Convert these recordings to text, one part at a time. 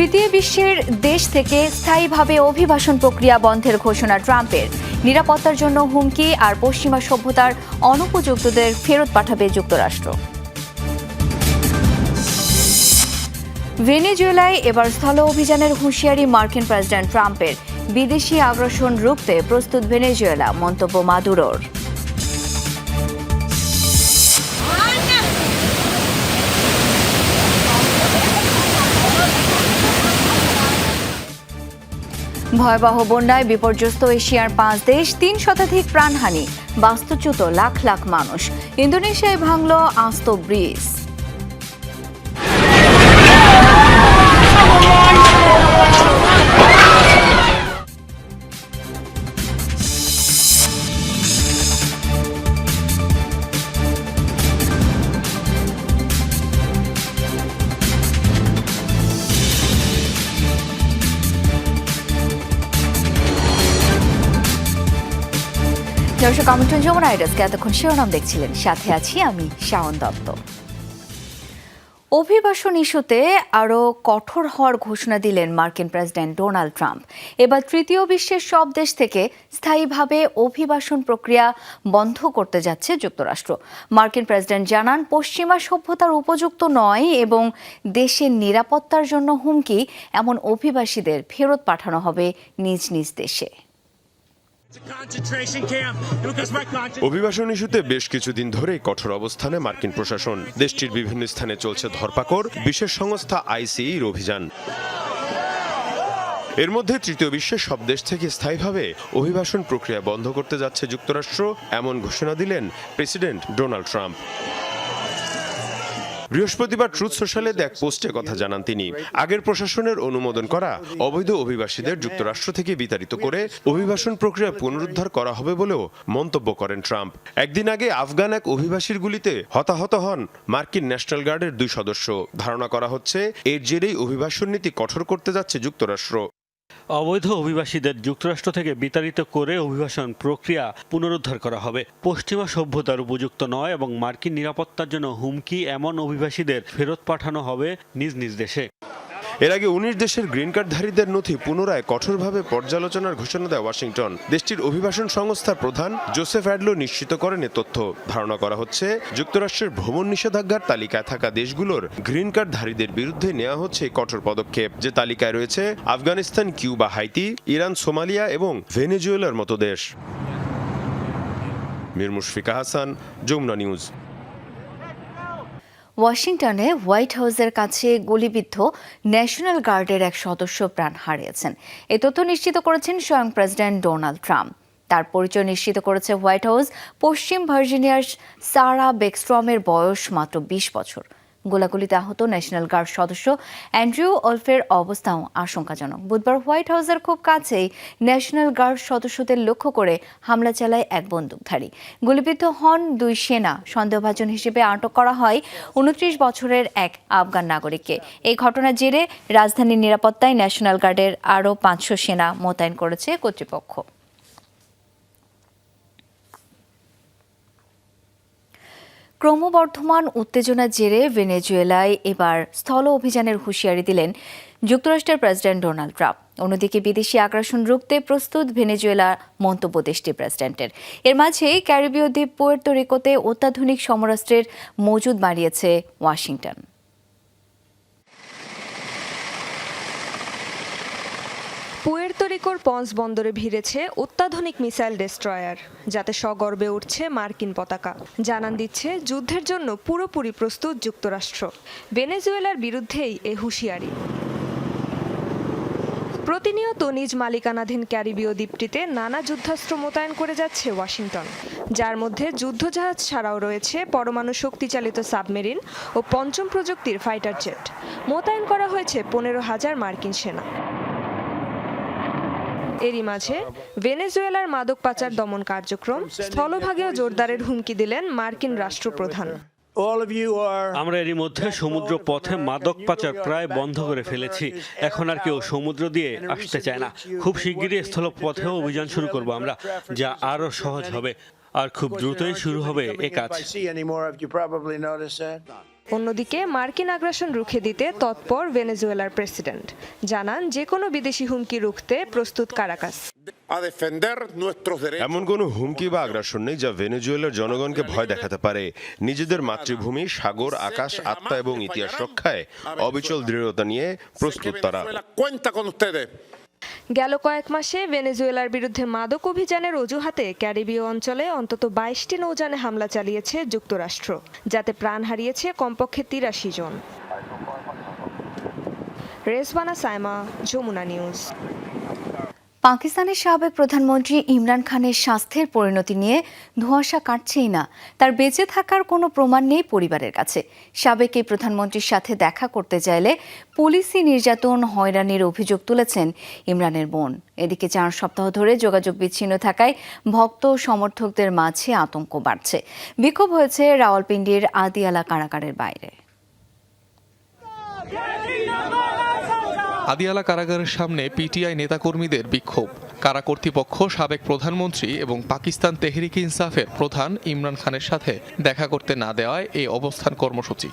তৃতীয় বিশ্বের দেশ থেকে স্থায়ীভাবে অভিবাসন প্রক্রিয়া বন্ধের ঘোষণা ট্রাম্পের। নিরাপত্তার জন্য হুমকি আর পশ্চিমা সভ্যতার অনুপযুক্তদের ফেরত পাঠাবে যুক্তরাষ্ট্র। ভেনেজুয়েলায় এবার স্থল অভিযানের হুঁশিয়ারি মার্কিন প্রেসিডেন্ট ট্রাম্পের। বিদেশি আগ্রাসন রুখতে প্রস্তুত ভেনেজুয়েলা, মন্তব্য মাদুরোর। ভয়াবহ বন্যায় বিপর্যস্ত এশিয়ার পাঁচ দেশ, তিন শতাধিক প্রাণহানি, বাস্তুচ্যুত লাখ লাখ মানুষ। ইন্দোনেশিয়ায় ভাঙল আস্ত ব্রিজ। আমন্ত্রণ যমুনা রাইডার্সকে এতক্ষণ শিরোনাম দেখছিলেন। সাথে আছি আমি শাওন দত্ত। অভিবাসন ইস্যুতে আরও কঠোর হওয়ার ঘোষণা দিলেন মার্কিন প্রেসিডেন্ট ডোনাল্ড ট্রাম্প। এবার তৃতীয় বিশ্বের সব দেশ থেকে স্থায়ীভাবে অভিবাসন প্রক্রিয়া বন্ধ করতে যাচ্ছে যুক্তরাষ্ট্র। মার্কিন প্রেসিডেন্ট জানান, পশ্চিমা সভ্যতার উপযুক্ত নয় এবং দেশের নিরাপত্তার জন্য হুমকি এমন অভিবাসীদের ফেরত পাঠানো হবে নিজ নিজ দেশে। অভিবাসন ইস্যুতে বেশ কিছুদিন ধরেই কঠোর অবস্থানে মার্কিন প্রশাসন। দেশটির বিভিন্ন স্থানে চলছে ধরপাকড়, বিশেষ সংস্থা আইসিইর অভিযান। এর মধ্যে তৃতীয় বিশ্বের সব দেশ থেকে স্থায়ীভাবে অভিবাসন প্রক্রিয়া বন্ধ করতে যাচ্ছে যুক্তরাষ্ট্র, এমন ঘোষণা দিলেন প্রেসিডেন্ট ডোনাল্ড ট্রাম্প। বৃহস্পতিবার ট্রুথ সোশ্যালে এক পোস্টে কথা জানান তিনি। আগের প্রশাসনের অনুমোদন করা অবৈধ অভিবাসীদের যুক্তরাষ্ট্র থেকে বিতাড়িত করে অভিবাসন প্রক্রিয়া পুনরুদ্ধার করা হবে বলেও মন্তব্য করেন ট্রাম্প। একদিন আগে আফগান এক অভিবাসীর গুলিতে হতাহত হন মার্কিন ন্যাশনাল গার্ডের দুই সদস্য। ধারণা করা হচ্ছে, এর জেরেই অভিবাসন নীতি কঠোর করতে যাচ্ছে যুক্তরাষ্ট্র। অবৈধ অভিবাসীদের যুক্তরাষ্ট্র থেকে বিতাড়িত করে অভিবাসন প্রক্রিয়া পুনরুদ্ধার করা হবে। পশ্চিমা সভ্যতার উপযুক্ত নয় এবং মার্কিন নিরাপত্তার জন্য হুমকি এমন অভিবাসীদের ফেরত পাঠানো হবে নিজ নিজ দেশে। এর আগে উনিশ দেশের গ্রিন কার্ডধারীদের নথি পুনরায় কঠোরভাবে পর্যালোচনার ঘোষণা দেয় ওয়াশিংটন। দেশটির অভিবাসন সংস্থার প্রধান জোসেফ অ্যাডলো নিশ্চিত করেন এ তথ্য। ধারণা করা হচ্ছে, যুক্তরাষ্ট্রের ভ্রমণ নিষেধাজ্ঞার তালিকায় থাকা দেশগুলোর গ্রিন কার্ডধারীদের বিরুদ্ধে নেওয়া হচ্ছে কঠোর পদক্ষেপ। যে তালিকায় রয়েছে, Afghanistan, Cuba, Haiti, Iran, Somalia এবং ভেনেজুয়েলার মতো দেশ। মীর মুশফিকা হাসান, যমুনা নিউজ। ওয়াশিংটনে হোয়াইট হাউসের কাছে গুলিবিদ্ধ ন্যাশনাল গার্ডের এক সদস্য প্রাণ হারিয়েছেন। এ তথ্য নিশ্চিত করেছেন স্বয়ং প্রেসিডেন্ট ডোনাল্ড ট্রাম্প। তার পরিচয় নিশ্চিত করেছে হোয়াইট হাউস পশ্চিম ভার্জিনিয়ার সারা বেকস্ট্রমের বয়স মাত্র বিশ বছর। গোলাগুলিতে আহত ন্যাশনাল গার্ড সদস্য অ্যান্ড্রিউ ওলফের অবস্থাও আশঙ্কাজনক। বুধবার হোয়াইট হাউসের খুব কাছেই ন্যাশনাল গার্ড সদস্যদের লক্ষ্য করে হামলা চালায় এক বন্দুকধারী। গুলিবিদ্ধ হন দুই সেনা, সন্দেহভাজন হিসেবে আটক করা হয় উনত্রিশ বছরের এক আফগান নাগরিককে। এই ঘটনার জেরে রাজধানীর নিরাপত্তায় ন্যাশনাল গার্ডের আরও পাঁচশো সেনা মোতায়েন করেছে কর্তৃপক্ষ। ক্রমবর্ধমান উত্তেজনার জেরে ভেনেজুয়েলায় এবার স্থল অভিযানের হুঁশিয়ারি দিলেন যুক্তরাষ্ট্রের প্রেসিডেন্ট ডোনাল্ড ট্রাম্প। অন্যদিকে বিদেশি আগ্রাসন রুখতে প্রস্তুত ভেনেজুয়েলা মন্তব্য দেশটির প্রেসিডেন্টের। এর মাঝে ক্যারিবীয় দ্বীপ পুয়ের্তো রিকোতে অত্যাধুনিক সমরাস্ত্রের মজুদ বাড়িয়েছে ওয়াশিংটন। পুয়ের্তো রিকোর পন্স বন্দরে ভিড়েছে অত্যাধুনিক মিসাইল ডেস্ট্রয়ার, যাতে সগর্বে উঠছে মার্কিন পতাকা। জানান দিচ্ছে, যুদ্ধের জন্য পুরোপুরি প্রস্তুত যুক্তরাষ্ট্র। ভেনেজুয়েলার বিরুদ্ধেই এ হুঁশিয়ারি। প্রতিনিয়ত নিজ মালিকানাধীন ক্যারিবীয় দ্বীপটিতে নানা যুদ্ধাস্ত্র মোতায়েন করে যাচ্ছে ওয়াশিংটন, যার মধ্যে যুদ্ধজাহাজ ছাড়াও রয়েছে পরমাণু শক্তিচালিত সাবমেরিন ও পঞ্চম প্রযুক্তির ফাইটার জেট। মোতায়েন করা হয়েছে পনেরো হাজার মার্কিন সেনা। এরই মাঝে ভেনেজুয়েলার মাদক পাচার দমন কার্যক্রম স্থলভাগেও জোরদারের হুমকি দিলেন মার্কিন রাষ্ট্রপ্রধান. আমরা এরই মধ্যে সমুদ্র পথে মাদক পাচার প্রায় বন্ধ করে ফেলেছি। এখন আর কেউ সমুদ্র দিয়ে আসতে চায় না। খুব শিগগিরই স্থল পথেও অভিযান শুরু করব আমরা যা আরও সহজ হবে। আর খুব দ্রুতই শুরু হবে এ কাজ। অন্যদিকে মার্কিন আগ্রাসন রুখে দিতে তৎপর ভেনেজুয়েলার প্রেসিডেন্ট। জানান যে কোনো বিদেশি হুমকি রুখতে প্রস্তুত কারাকাস. এমন কোনো হুমকি বা আগ্রাসন নেই যা ভেনেজুয়েলার জনগণকে ভয় দেখাতে পারে। নিজেদের মাতৃভূমি সাগর আকাশ আত্মা এবং ইতিহাস রক্ষায় অবিচল দৃঢ়তা নিয়ে প্রস্তুত তারা। গেল কয়েক মাসে ভেনেজুয়েলার বিরুদ্ধে মাদক অভিযানের অজুহাতে ক্যারিবীয় অঞ্চলে অন্তত বাইশটি নৌজানে হামলা চালিয়েছে যুক্তরাষ্ট্র, যাতে প্রাণ হারিয়েছে কমপক্ষে তিরাশি জন। রেসবানা সাইমা, যমুনা নিউজ। পাকিস্তানের সাবেক প্রধানমন্ত্রী ইমরান খানের স্বাস্থ্যের পরিণতি নিয়ে ধোঁয়াশা কাটছেই না। তার বেঁচে থাকার কোনো প্রমাণ নেই পরিবারের কাছে। সাবেক এই প্রধানমন্ত্রীর সাথে দেখা করতে চাইলে পুলিশি নির্যাতন হয়রানির অভিযোগ তুলেছেন ইমরানের বোন। এদিকে চার সপ্তাহ ধরে যোগাযোগ বিচ্ছিন্ন থাকায় ভক্ত সমর্থকদের মাঝে আতঙ্ক বাড়ছে। বিক্ষোভ হয়েছে রাওয়ালপিন্ডির আদিয়ালা কারাগারের বাইরে। আদিয়ালা কারাগারের সামনে পিটিআই নেতাকর্মীদের বিক্ষোভ। কারা কর্তৃপক্ষ, সাবেক প্রধানমন্ত্রী এবং পাকিস্তান তেহরিক ইনসাফের প্রধান ইমরান খানের সাথে দেখা করতে না দেওয়ায় এই অবস্থান কর্মসূচি।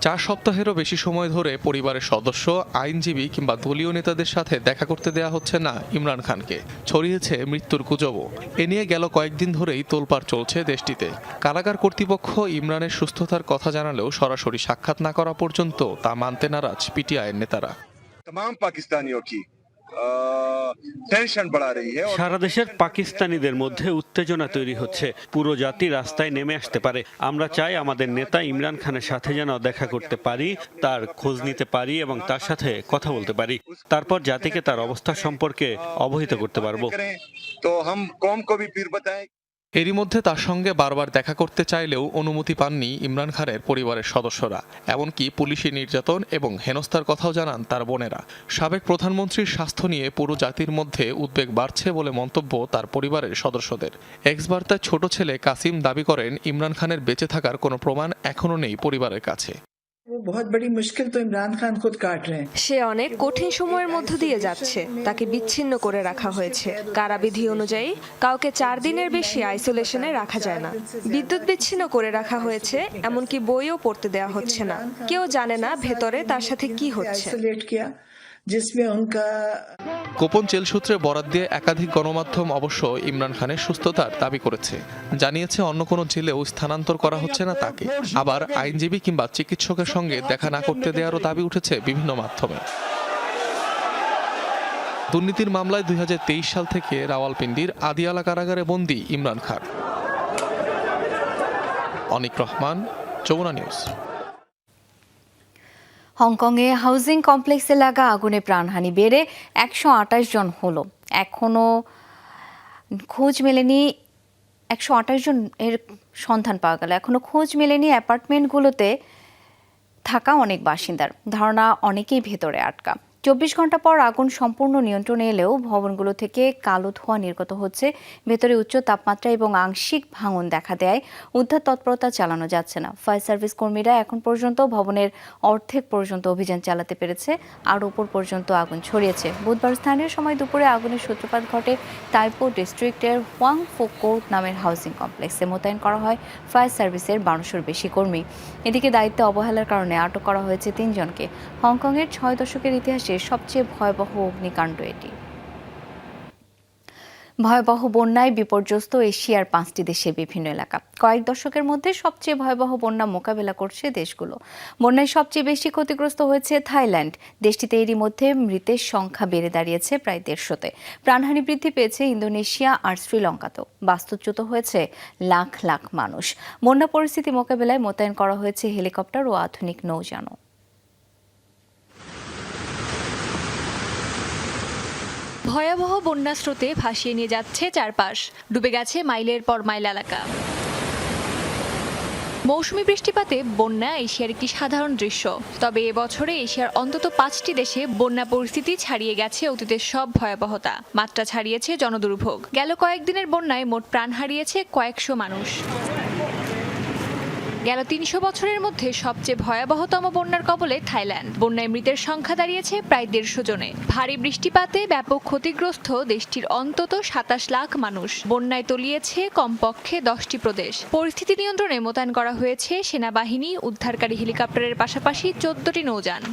চার সপ্তাহেরও বেশি সময় ধরে পরিবারের সদস্য আইনজীবী কিংবা দলীয় নেতাদের সাথে দেখা করতে দেয়া হচ্ছে না ইমরান খানকে ছড়িয়েছে মৃত্যুর গুজবও এ নিয়ে গেল কয়েকদিন ধরেই তোলপাড় চলছে দেশটিতে কারাগার কর্তৃপক্ষ ইমরানের সুস্থতার কথা জানালেও সরাসরি সাক্ষাৎ না করা পর্যন্ত তা মানতে নারাজ পিটিআইয়ের নেতারা तमाम पाकिस्तानियों की সারা দেশের পাকিস্তানিদের মধ্যে উত্তেজনা তৈরি হচ্ছে পুরো জাতি রাস্তায় নেমে আসতে পারে আমরা চাই আমাদের নেতা ইমরান খানের সাথে যেন দেখা করতে পারি তার খোঁজ নিতে পারি এবং তার সাথে কথা বলতে পারি তারপর জাতিকে তার অবস্থা সম্পর্কে অবহিত করতে পারব তো হাম কম কবি পীর এরই মধ্যে তার সঙ্গে বারবার দেখা করতে চাইলেও অনুমতি পাননি ইমরান খানের পরিবারের সদস্যরা। এমনকি পুলিশি নির্যাতন এবং হেনস্থার কথাও জানান তার বোনেরা। সাবেক প্রধানমন্ত্রীর স্বাস্থ্য নিয়ে পুরো জাতির মধ্যে উদ্বেগ বাড়ছে বলে মন্তব্য তার পরিবারের সদস্যদের। এক্স বার্তার ছোট ছেলে কাসিম দাবি করেন, ইমরান খানের বেঁচে থাকার কোনো প্রমাণ এখনও নেই পরিবারের কাছে। সে অনেক কঠিন সময়ের মধ্য দিয়ে যাচ্ছে। তাকে বিচ্ছিন্ন করে রাখা হয়েছে। কারাবিধি অনুযায়ী কাউকে চার দিনের বেশি আইসোলেশনে রাখা যায় না। বিদ্যুৎ বিচ্ছিন্ন করে রাখা হয়েছে এমনকি বইও পড়তে দেয়া হচ্ছে না। কেউ জানে না ভেতরে তার সাথে কি হচ্ছে। जिसमें उनका গোপন জেল সূত্রে বরাত দিয়ে একাধিক গণমাধ্যম অবশ্য ইমরান খানের সুস্থতার দাবি করেছে জানিয়েছে অন্য কোনো জেলেও স্থানান্তর করা হচ্ছে না তাকে আবার আইনজীবী কিংবা চিকিৎসকের সঙ্গে দেখা না করতে দেওয়ারও দাবি উঠেছে বিভিন্ন মাধ্যমে দুর্নীতির মামলায় দুই সাল থেকে রাওয়ালপিন্ডির আদিয়ালা কারাগারে বন্দী ইমরান খান অনিক রহমান যমুনা নিউজ হংকংয়ে হাউজিং কমপ্লেক্সে লাগা আগুনে প্রাণহানি বেড়ে একশো আটাশ জন হলো। এখনও খোঁজ মেলেনি, একশো আটাশ জন এর সন্ধান পাওয়া গেল। এখনও খোঁজ মেলেনি অ্যাপার্টমেন্টগুলোতে থাকা অনেক বাসিন্দার। ধারণা অনেকেই ভেতরে আটকা। চব্বিশ ঘণ্টা পর আগুন সম্পূর্ণ নিয়ন্ত্রণে এলেও ভবনগুলো থেকে কালো ধোঁয়া নির্গত হচ্ছে। ভেতরে উচ্চ তাপমাত্রা এবং আংশিক ভাঙন দেখা দেয়। উদ্ধার তৎপরতা চালানো যাচ্ছে না। ফায়ার সার্ভিস কর্মীরা এখন পর্যন্ত ভবনের অর্ধেক পর্যন্ত অভিযান চালাতে পেরেছে। আর উপর পর্যন্ত আগুন ছড়িয়েছে। বুধবার স্থানীয় সময় দুপুরে আগুনের সূত্রপাত ঘটে তাইপো ডিস্ট্রিক্টের হোয়াং ফোকোর্ট নামের হাউসিং কমপ্লেক্সে মোতায়েন করা হয় ফায়ার সার্ভিসের বারোশোর বেশি কর্মী। এদিকে দায়িত্বে অবহেলার কারণে আটক করা হয়েছে তিনজনকে। হংকংয়ের ছয় দশকের ইতিহাসে সবচেয়ে ভয়াবহ অগ্নিকাণ্ড এটি। ভয়াবহ বন্যায় বিপর্যস্ত এশিয়ার পাঁচটি দেশের বিভিন্ন এলাকা। কয়েক দশকের মধ্যে সবচেয়ে ভয়াবহ বন্যা মোকাবেলা করছে দেশগুলো। বন্যায় সবচেয়ে বেশি ক্ষতিগ্রস্ত হয়েছে থাইল্যান্ড। দেশটিতে এরই মধ্যে মৃতের সংখ্যা বেড়ে দাঁড়িয়েছে প্রায় দেড়শোতে। প্রাণহানি বৃদ্ধি পেয়েছে ইন্দোনেশিয়া আর শ্রীলঙ্কাতেও। বাস্তুচ্যুত হয়েছে লাখ লাখ মানুষ। বন্যা পরিস্থিতি মোকাবেলায় মোতায়েন করা হয়েছে হেলিকপ্টার ও আধুনিক নৌযানও। ভয়াবহ বন্যা স্রোতে ভাসিয়ে নিয়ে যাচ্ছে চারপাশ। ডুবে গেছে মাইলের পর মাইল এলাকা। মৌসুমি বৃষ্টিপাতে বন্যা এশিয়ার একটি সাধারণ দৃশ্য। তবে এবছরে এশিয়ার অন্তত পাঁচটি দেশে বন্যা পরিস্থিতি ছাড়িয়ে গেছে অতীতের সব ভয়াবহতা। মাত্রা ছাড়িয়েছে জনদুর্ভোগ। গেল কয়েকদিনের বন্যায় মোট প্রাণ হারিয়েছে কয়েকশো মানুষ। গেল তিনশো বছরের মধ্যে সবচেয়ে ভয়াবহতম বন্যার কবলে থাইল্যান্ড। বন্যায় মৃতের সংখ্যা দাঁড়িয়েছে প্রায় দেড়শো জনে। ভারী বৃষ্টিপাতে ব্যাপক ক্ষতিগ্রস্ত দেশটির অন্তত সাতাশ লাখ মানুষ। বন্যায় তলিয়েছে কমপক্ষে দশটি প্রদেশ। পরিস্থিতি নিয়ন্ত্রণে মোতায়েন করা হয়েছে সেনাবাহিনী, উদ্ধারকারী হেলিকপ্টারের পাশাপাশি চোদ্দটি নৌযান।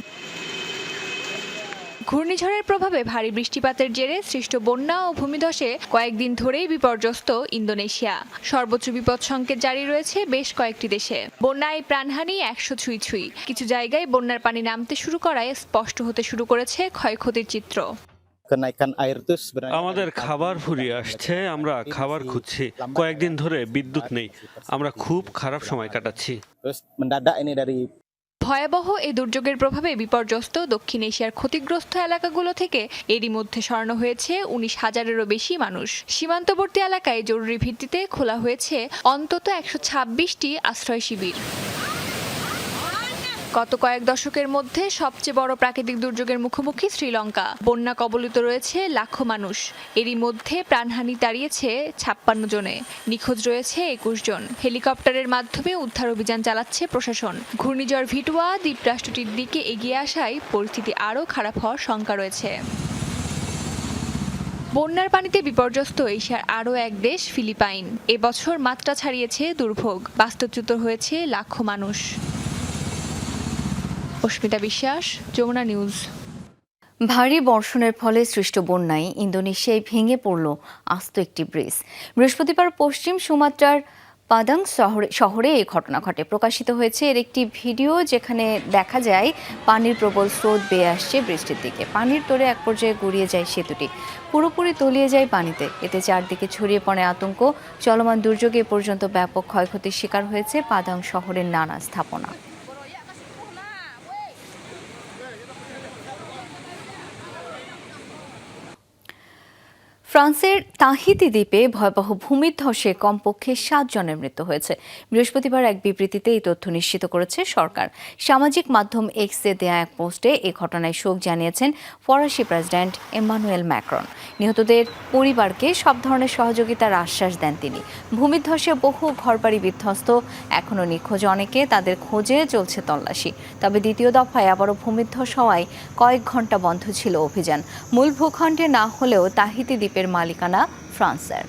ঘূর্ণিঝড়ের প্রভাবে ভারী বৃষ্টিপাতের জেরে সৃষ্ট বন্যা ও ভূমিধসে কয়েকদিন ধরেই বিপর্যস্ত ইন্দোনেশিয়া। সর্বোচ্চ বিপদ সংকেত জারি রয়েছে বেশ কয়েকটি দেশে। বন্যায় প্রাণহানি একশো ছুঁই ছুঁই। কিছু জায়গায় বন্যার পানি নামতে শুরু করায় স্পষ্ট হতে শুরু করেছে ক্ষয়ক্ষতির চিত্র। আমাদের খাবার ফুরিয়ে আসছে, আমরা খাবার খুঁজছি। কয়েকদিন ধরে বিদ্যুৎ নেই। আমরা খুব খারাপ সময় কাটাচ্ছি। ভয়াবহ এই দুর্যোগের প্রভাবে বিপর্যস্ত দক্ষিণ এশিয়ার ক্ষতিগ্রস্ত এলাকাগুলো থেকে এরই মধ্যে সরানো হয়েছে উনিশ হাজারেরও বেশি মানুষ। সীমান্তবর্তী এলাকায় জরুরি ভিত্তিতে খোলা হয়েছে অন্তত একশো ছাব্বিশটি আশ্রয় শিবির। গত কয়েক দশকের মধ্যে সবচেয়ে বড় প্রাকৃতিক দুর্যোগের মুখোমুখি শ্রীলঙ্কা। বন্যা কবলিত রয়েছে লাখো মানুষ। এরই মধ্যে প্রাণহানি দাঁড়িয়েছে ছাপ্পান্ন জনে। নিখোঁজ রয়েছে একুশ জন। হেলিকপ্টারের মাধ্যমে উদ্ধার অভিযান চালাচ্ছে প্রশাসন। ঘূর্ণিঝড় ভিটুয়া দ্বীপরাষ্ট্রটির দিকে এগিয়ে আসায় পরিস্থিতি আরও খারাপ হওয়ার শঙ্কা রয়েছে। বন্যার পানিতে বিপর্যস্ত এশিয়ার আরও এক দেশ, ফিলিপাইন। এবছর মাত্রা ছাড়িয়েছে দুর্ভোগ। বাস্তুচ্যুত হয়েছে লাখো মানুষ। অস্মিতা বিশ্বাস, যমুনা নিউজ। ভারী বর্ষণের ফলে সৃষ্ট বন্যায় ইন্দোনেশিয়ায় ভেঙে পড়ল আস্ত একটি ব্রিজ। বৃহস্পতিবার পশ্চিম সুমাত্রার পাদাং শহরে শহরে এই ঘটনা ঘটে। প্রকাশিত হয়েছে এর একটি ভিডিও যেখানে দেখা যায়, পানির প্রবল স্রোত বেয়ে আসছে বৃষ্টির দিকে। পানির তোরে এক পর্যায়ে গড়িয়ে যায় সেতুটি। পুরোপুরি তলিয়ে যায় পানিতে। এতে চারদিকে ছড়িয়ে পড়ে আতঙ্ক। চলমান দুর্যোগে পর্যন্ত ব্যাপক ক্ষয়ক্ষতির শিকার হয়েছে পাদাং শহরের নানা স্থাপনা। ফ্রান্সের তাহিতি দ্বীপে ভয়াবহ ভূমিধ্বসে কমপক্ষে সাত জনের মৃত্যু হয়েছে। বৃহস্পতিবার এক বিবৃতিতে এই তথ্য নিশ্চিত করেছে সরকার। সামাজিক মাধ্যম এক্সে দেয়া এক পোস্টে এ ঘটনায় শোক জানিয়েছেন ফরাসি প্রেসিডেন্ট এমানুয়েল ম্যাক্রন। নিহতদের পরিবারকে সব ধরনের সহযোগিতার আশ্বাস দেন তিনি। ভূমিধ্বসে বহু ঘরবাড়ি বিধ্বস্ত এখনও নিখোঁজ অনেকে, তাদের খোঁজে চলছে তল্লাশি। তবে দ্বিতীয় দফায় আবারও ভূমিধ্বস হওয়ায় কয়েক ঘণ্টা বন্ধ ছিল অভিযান। মূল ভূখণ্ডে না হলেও তাহিতি দ্বীপের মালিকানা ফ্রান্সের।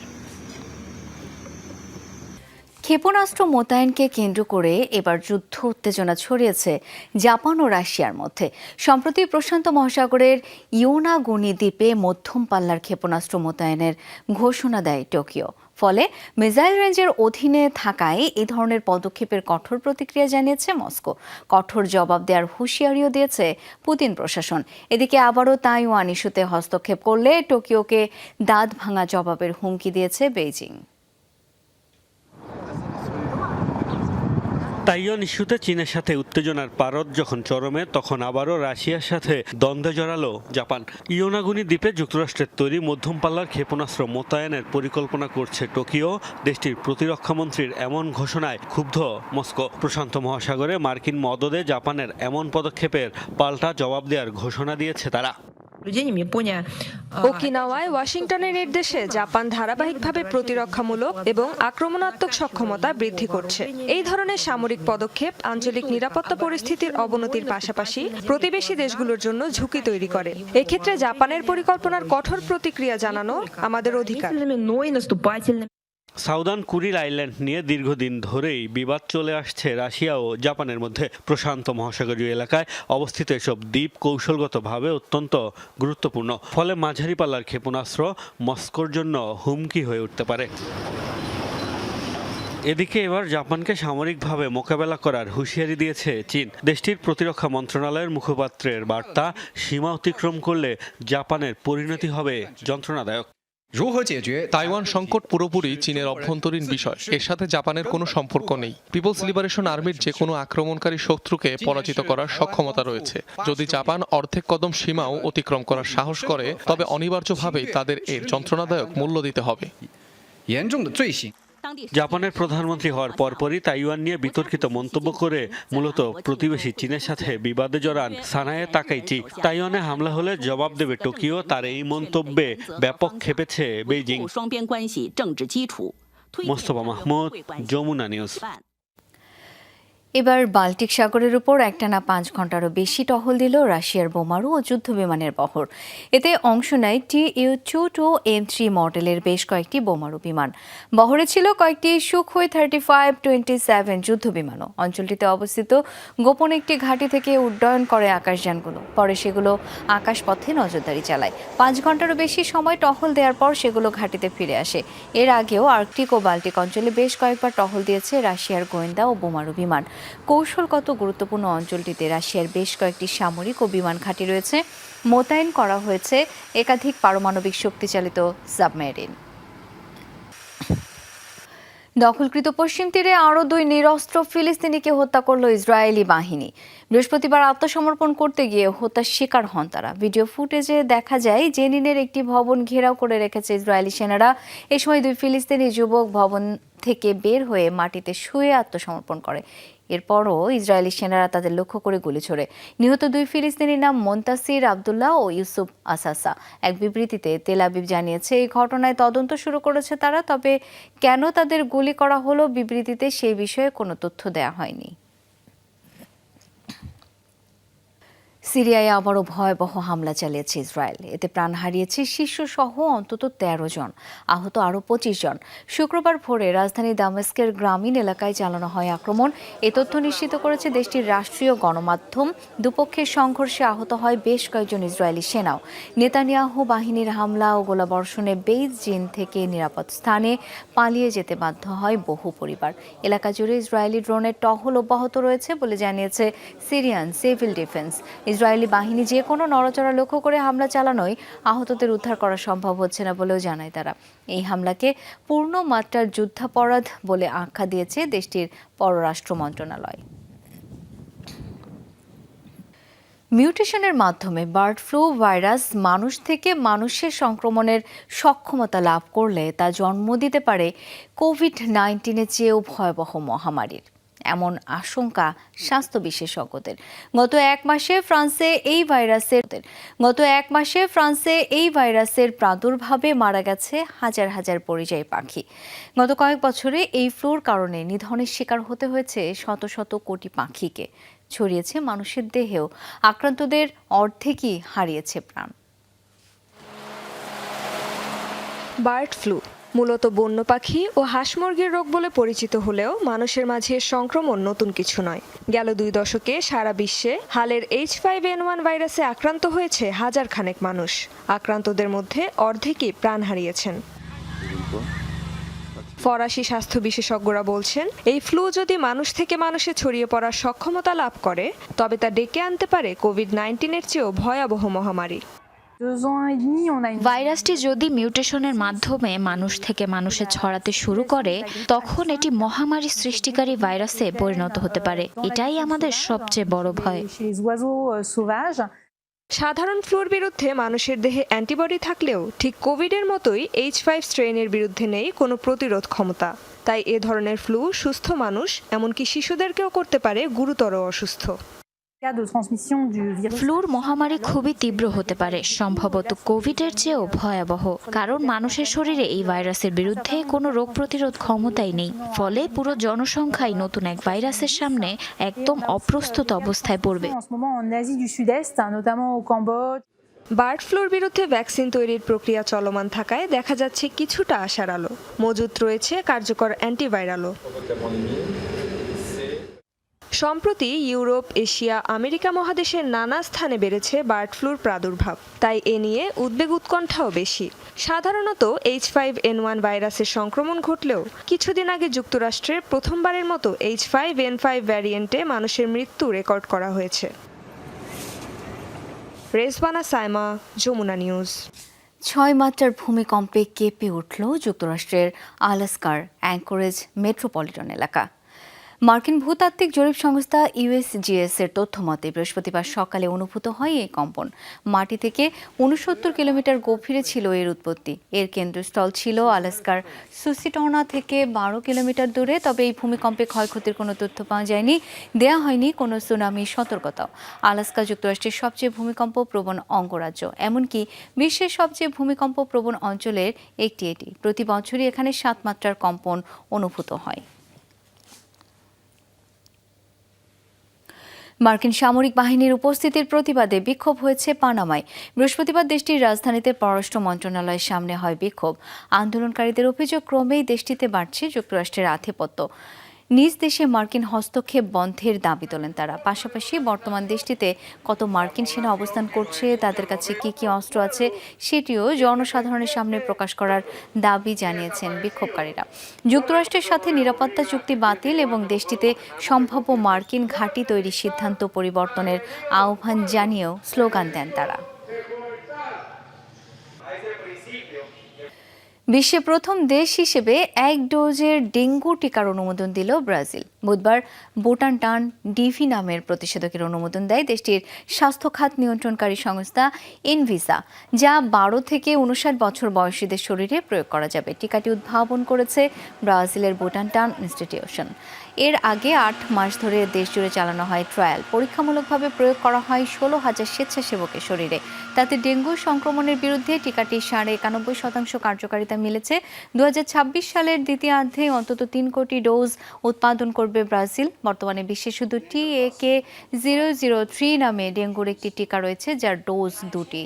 ক্ষেপণাস্ত্র মোতায়েনকে কেন্দ্র করে এবার যুদ্ধ উত্তেজনা ছড়িয়েছে জাপান ও রাশিয়ার মধ্যে। সম্প্রতি প্রশান্ত মহাসাগরের ইয়োনাগুনি দ্বীপে মধ্যম পাল্লার ক্ষেপণাস্ত্র মোতায়েনের ঘোষণা দেয় টোকিও। ফলে মিসাইল রেঞ্জের অধীনে থাকায় এ ধরনের পদক্ষেপের কঠোর প্রতিক্রিয়া জানিয়েছে মস্কো। কঠোর জবাব দেওয়ার হুঁশিয়ারিও দিয়েছে পুতিন প্রশাসন। এদিকে আবারও তাইওয়ান ইস্যুতে হস্তক্ষেপ করলে টোকিওকে দাঁত ভাঙা জবাবের হুমকি দিয়েছে বেইজিং। তাইওয়ান ইস্যুতে চীনের সাথে উত্তেজনার পারদ যখন চরমে, তখন আবারও রাশিয়ার সাথে দ্বন্দ্বে জড়ালো জাপান। ইয়োনাগুনি দ্বীপে যুক্তরাষ্ট্রের তৈরি মধ্যম পাল্লার ক্ষেপণাস্ত্র মোতায়েনের পরিকল্পনা করছে টোকিও। দেশটির প্রতিরক্ষা মন্ত্রীর এমন ঘোষণায় ক্ষুব্ধ মস্কো। প্রশান্ত মহাসাগরে মার্কিন মদদে জাপানের এমন পদক্ষেপের পাল্টা জবাব দেওয়ার ঘোষণা দিয়েছে তারা। ওকিনাওয়ায় ওয়াশিংটনের নির্দেশে জাপান ধারাবাহিকভাবে প্রতিরক্ষামূলক এবং আক্রমণাত্মক সক্ষমতা বৃদ্ধি করছে। এই ধরনের সামরিক পদক্ষেপ আঞ্চলিক নিরাপত্তা পরিস্থিতির অবনতির পাশাপাশি প্রতিবেশী দেশগুলোর জন্য ঝুঁকি তৈরি করে। এক্ষেত্রে জাপানের পরিকল্পনার কঠোর প্রতিক্রিয়া জানানো আমাদের অধিকার। সাউদার্ন কুরিল আইল্যান্ড নিয়ে দীর্ঘদিন ধরেই বিবাদ চলে আসছে রাশিয়া ও জাপানের মধ্যে প্রশান্ত মহাসাগরীয় এলাকায় অবস্থিত এসব দ্বীপ কৌশলগতভাবে অত্যন্ত গুরুত্বপূর্ণ। ফলে মাঝারি পাল্লার ক্ষেপণাস্ত্র মস্কোর জন্য হুমকি হয়ে উঠতে পারে। এদিকে এবার জাপানকে সামরিকভাবে মোকাবেলা করার হুঁশিয়ারি দিয়েছে চীন। দেশটির প্রতিরক্ষা মন্ত্রণালয়ের মুখপাত্রের বার্তা সীমা অতিক্রম করলে জাপানের পরিণতি হবে যন্ত্রণাদায়ক। তাইওয়ান সংকট পুরোপুরি চীনের অভ্যন্তরীণ বিষয়। এর সাথে জাপানের কোনো সম্পর্ক নেই। পিপলস লিবারেশন আর্মির যে কোনো আক্রমণকারী শত্রুকে পরাজিত করার সক্ষমতা রয়েছে। যদি জাপান অর্ধেক কদম সীমাও অতিক্রম করার সাহস করে, তবে অনিবার্যভাবেই তাদের এর যন্ত্রণাদায়ক মূল্য দিতে হবে। জাপানের প্রধানমন্ত্রী হওয়ার পরপরই তাইওয়ান নিয়ে বিতর্কিত মন্তব্য করে মূলত প্রতিবেশী চীনের সাথে বিবাদে জড়ান সানায়ে তাকাইচি। তাইওয়ানে হামলা হলে জবাব দেবে টোকিও তার এই মন্তব্যে ব্যাপক খেপেছে বেইজিং। মোস্তফা মাহমুদ যমুনা নিউজ। এবার বাল্টিক সাগরের উপর একটানা পাঁচ ঘন্টারও বেশি টহল দিল রাশিয়ার বোমারু ও যুদ্ধ বিমানের বহর। এতে অংশ নেয় T U two two M three মডেলের বেশ কয়েকটি বোমারু বিমান। বহরে ছিল কয়েকটি Sukhoi thirty five, twenty seven যুদ্ধ বিমানও। অঞ্চলটিতে অবস্থিত গোপন একটি ঘাঁটি থেকে উড্ডয়ন করে আকাশযানগুলো। পরে সেগুলো আকাশপথে নজরদারি চালায়। পাঁচ ঘন্টারও বেশি সময় টহল দেওয়ার পর সেগুলো ঘাঁটিতে ফিরে আসে। এর আগেও আর্কটিক ও বাল্টিক অঞ্চলে বেশ কয়েকবার টহল দিয়েছে রাশিয়ার গোয়েন্দা ও বোমারু বিমান। কৌশলগত গুরুত্বপূর্ণ অঞ্চলটিতে রাশিয়ার বেশ কয়েকটি সামরিক ও বিমান ঘাঁটি রয়েছে। মোতায়েন করা হয়েছে একাধিক পারমাণবিক শক্তিচালিত সাবমেরিন। দখলকৃত পশ্চিম তীরে আরও দুই নিরস্ত্র ফিলিস্তিনিকে হত্যা করল ইসরায়েলি বাহিনী। বৃহস্পতিবার আত্মসমর্পণ করতে গিয়ে হত্যার শিকার হন তারা। ভিডিও ফুটেজে দেখা যায়, জেনিনের একটি ভবন ঘেরাও করে রেখেছে ইসরায়েলি সেনারা। এ সময় দুই ফিলিস্তিনি যুবক ভবন থেকে বের হয়ে মাটিতে শুয়ে আত্মসমর্পণ করে। এরপরও ইসরায়েলি সেনারা তাদের লক্ষ্য করে গুলি ছোড়ে। নিহত দুই ফিলিস্তিনির নাম মন্তাসির আবদুল্লাহ ও ইউসুফ আসাসা। এক বিবৃতিতে তেল আবিব জানিয়েছে, এই ঘটনায় তদন্ত শুরু করেছে তারা, তবে কেন তাদের গুলি করা হলো বিবৃতিতে সেই বিষয়ে কোনো তথ্য দেয়া হয়নি। সিরিয়ায় আবারও ভয়াবহ হামলা চালিয়েছে ইসরায়েল। এতে প্রাণ হারিয়েছে শিশুসহ অন্তত তেরো জন, আহত আরও পঁচিশ জন। শুক্রবার ভোরে রাজধানী দামেস্কের গ্রামীণ এলাকায় চালানো হয় আক্রমণ। এ তথ্য নিশ্চিত করেছে দেশটির রাষ্ট্রীয় গণমাধ্যম। দুপক্ষের সংঘর্ষে আহত হয় বেশ কয়েকজন ইসরায়েলি সেনাও। নেতানিয়াহু বাহিনীর হামলা ও গোলাবর্ষণে বেইজ জিন থেকে নিরাপদ স্থানে পালিয়ে যেতে বাধ্য হয় বহু পরিবার। এলাকা জুড়ে ইসরায়েলি ড্রোনের টহল অব্যাহত রয়েছে বলে জানিয়েছে সিরিয়ান সিভিল ডিফেন্স। ইসরায়েলি বাহিনী যে কোনো নড়াচড়া লক্ষ্য করে হামলা চালানোয় আহতদের উদ্ধার করা সম্ভব হচ্ছে না বলেও জানায় তারা। এই হামলাকে পূর্ণ মাত্রার যুদ্ধাপরাধ বলে আখ্যা দিয়েছে দেশটির পররাষ্ট্র মন্ত্রণালয়। মিউটেশনের মাধ্যমে বার্ড ফ্লু ভাইরাস মানুষ থেকে মানুষের সংক্রমণের সক্ষমতা লাভ করলে তা জন্ম দিতে পারে কোভিড নাইন্টিনের চেয়েও ভয়াবহ মহামারীর। এমন আশঙ্কা স্বাস্থ্য বিশেষজ্ঞদের। গত এক মাসে ফ্রান্সে এই ভাইরাসের গত এক মাসে ফ্রান্সে এই ভাইরাসের প্রাদুর্ভাবে মারা গেছে হাজার হাজার পরিযায়ী পাখি। গত কয়েক বছরে এই ফ্লুর কারণে নিধনের শিকার হতে হয়েছে শত শত কোটি পাখিকে। ছড়িয়েছে মানুষের দেহেও। আক্রান্তদের অর্ধেকই হারিয়েছে প্রাণ। বার্ড ফ্লু মূলত বন্য পাখি ও হাঁস মুরগির রোগ বলে পরিচিত হলেও মানুষের মাঝে সংক্রমণ নতুন কিছু নয়। গেল দুই দশকে সারা বিশ্বে হালের এইচ ফাইভ এন ওয়ান ভাইরাসে আক্রান্ত হয়েছে হাজার খানেক মানুষ। আক্রান্তদের মধ্যে অর্ধেকই প্রাণ হারিয়েছেন। ফরাসি স্বাস্থ্য বিশেষজ্ঞরা বলছেন, এই ফ্লু যদি মানুষ থেকে মানুষে ছড়িয়ে পড়ার সক্ষমতা লাভ করে, তবে তা ডেকে আনতে পারে কোভিড নাইন্টিনের চেয়েও ভয়াবহ মহামারী। ভাইরাসটি যদি মিউটেশনের মাধ্যমে মানুষ থেকে মানুষে ছড়াতে শুরু করে তখন এটি মহামারী সৃষ্টিকারী ভাইরাসে পরিণত হতে পারে। এটাই আমাদের সবচেয়ে বড় ভয়। সাধারণ ফ্লুর বিরুদ্ধে মানুষের দেহে অ্যান্টিবডি থাকলেও ঠিক কোভিডের মতোই এইচ ফাইভ স্ট্রেনের বিরুদ্ধে নেই কোনো প্রতিরোধ ক্ষমতা। তাই এ ধরনের ফ্লু সুস্থ মানুষ এমনকি শিশুদেরকেও করতে পারে গুরুতর অসুস্থ। ফ্লুর মহামারী খুবই তীব্র হতে পারে সম্ভবত কোভিডের চেয়েও ভয়াবহ কারণ মানুষের শরীরে এই ভাইরাসের বিরুদ্ধে কোনো রোগ প্রতিরোধ ক্ষমতাই নেই। ফলে পুরো জনসংখ্যাই নতুন এক ভাইরাসের সামনে একদম অপ্রস্তুত অবস্থায় পড়বে। বার্ড ফ্লুর বিরুদ্ধে ভ্যাকসিন তৈরির প্রক্রিয়া চলমান থাকায় দেখা যাচ্ছে কিছুটা আশার আলো। মজুত রয়েছে কার্যকর অ্যান্টিভাইরালও। সম্প্রতি ইউরোপ, এশিয়া, আমেরিকা মহাদেশের নানা স্থানে বেড়েছে বার্ড ফ্লুর প্রাদুর্ভাব। তাই এ নিয়ে উদ্বেগ উৎকণ্ঠাও বেশি। সাধারণত এইচ ফাইভ এন ওয়ান ভাইরাসের সংক্রমণ ঘটলেও কিছুদিন আগে যুক্তরাষ্ট্রে প্রথমবারের মতো এইচ ফাইভ এন ফাইভ ভ্যারিয়েন্টে মানুষের মৃত্যু রেকর্ড করা হয়েছে। রেসবানা সাইমা, যমুনা নিউজ। ছয় মাত্রার ভূমিকম্পে কেঁপে উঠল যুক্তরাষ্ট্রের আলাস্কার, অ্যাঙ্করেজ মেট্রোপলিটন এলাকা। মার্কিন ভূতাত্ত্বিক জরিপ সংস্থা ইউএসজিএস এর তথ্য মতে, বৃহস্পতিবার সকালে অনুভূত হয় এই কম্পন। মাটি থেকে উনসত্তর কিলোমিটার গভীরে ছিল এর উৎপত্তি। এর কেন্দ্রস্থল ছিল আলাস্কার সুসিটনা থেকে বারো কিলোমিটার দূরে, তবে এই ভূমিকম্পে ক্ষয়ক্ষতির কোনো তথ্য পাওয়া যায়নি, দেয়া হয়নি কোনো সুনামি সতর্কতাও আলাস্কা যুক্তরাষ্ট্রের সবচেয়ে ভূমিকম্প প্রবণ অঙ্গরাজ্য। এমনকি বিশ্বের সবচেয়ে ভূমিকম্প প্রবণ অঞ্চলের একটি এটি। প্রতি বছরই এখানে সাত মাত্রার কম্পন অনুভূত হয়। মার্কিন সামরিক বাহিনীর উপস্থিতির প্রতিবাদে বিক্ষোভ হয়েছে পানামায়। বৃহস্পতিবার দেশটির রাজধানীতে পররাষ্ট্র মন্ত্রণালয়ের সামনে হয় বিক্ষোভ। আন্দোলনকারীদের অভিযোগ ক্রমেই দেশটিতে বাড়ছে যুক্তরাষ্ট্রের আধিপত্য। নিজ দেশে মার্কিন হস্তক্ষেপ বন্ধের দাবি তোলেন তারা। পাশাপাশি বর্তমান দেশটিতে কত মার্কিন সেনা অবস্থান করছে, তাদের কাছে কি কি অস্ত্র আছে, সেটিও জনসাধারণের সামনে প্রকাশ করার দাবি জানিয়েছেন বিক্ষোভকারীরা। যুক্তরাষ্ট্রের সাথে নিরাপত্তা চুক্তি বাতিল এবং দেশটিতে সম্ভাব্য মার্কিন ঘাঁটি তৈরির সিদ্ধান্ত পরিবর্তনের আহ্বান জানিয়েও স্লোগান দেন তারা। বিশ্বে প্রথম দেশ হিসেবে এক ডোজের ডেঙ্গু টিকার অনুমোদন দিল ব্রাজিল। বুধবার বোটান টান ডিভি নামের প্রতিষেধকের অনুমোদন দেয় দেশটির স্বাস্থ্য খাত নিয়ন্ত্রণকারী সংস্থা ইনভিসা যা বারো থেকে উনষাট বছর বয়সীদের শরীরে প্রয়োগ করা যাবে। টিকাটি উদ্ভাবন করেছে ব্রাজিলের বোটান টান ইনস্টিটিউশন। এর আগে আট মাস ধরে দেশ জুড়ে চালানো হয় ট্রায়াল পরীক্ষামূলকভাবে প্রয়োগ করা হয় ষোলো হাজার স্বেচ্ছাসেবকের শরীরে। তাতে ডেঙ্গু সংক্রমণের বিরুদ্ধে টিকাটি সাড়ে একানব্বই শতাংশ কার্যকারিতা মিলেছে। দু হাজার ছাব্বিশ সালের দ্বিতীয়ার্ধে অন্তত তিন কোটি ডোজ উৎপাদন করবে ব্রাজিল। বর্তমানে বিশ্বে শুধু T A K zero zero three নামে ডেঙ্গুর একটি টিকা রয়েছে, যার ডোজ দুটি।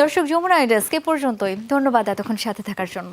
দর্শক যমুনা ডেস্ক এ পর্যন্তই। ধন্যবাদ এতক্ষণ সাথে থাকার জন্য।